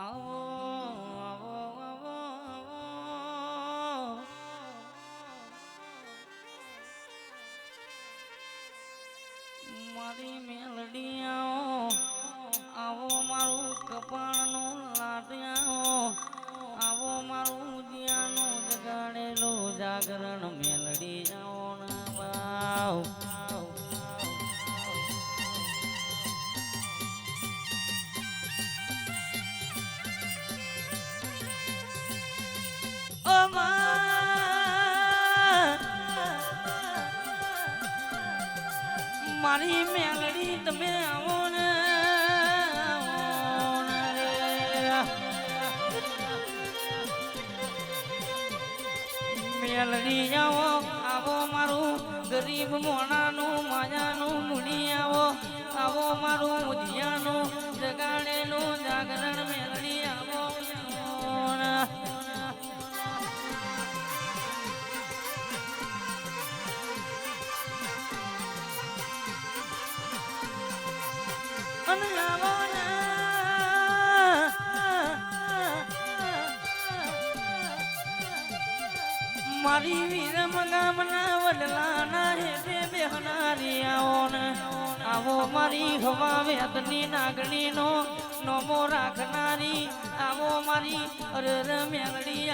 આવો આવો આવો આવો મારી મેલડી આવો આવો મારું કપાળનું લાટ્યાઓ આવો મારું જ્યાનું જગાડેલું જાગરણ મેલ મારી મેલડી તમે આવો ને મેલડી આવો આવો મારું ગરીબ મોણાનું માયાનું આવો આવો. મારી વીરમ ગામના વડલાના હેઠે બેહનારી આવો ને આવો મારી હવા વેદની નાગણીનો નોમો રાખનારી, આવો મારી અરર મેલડી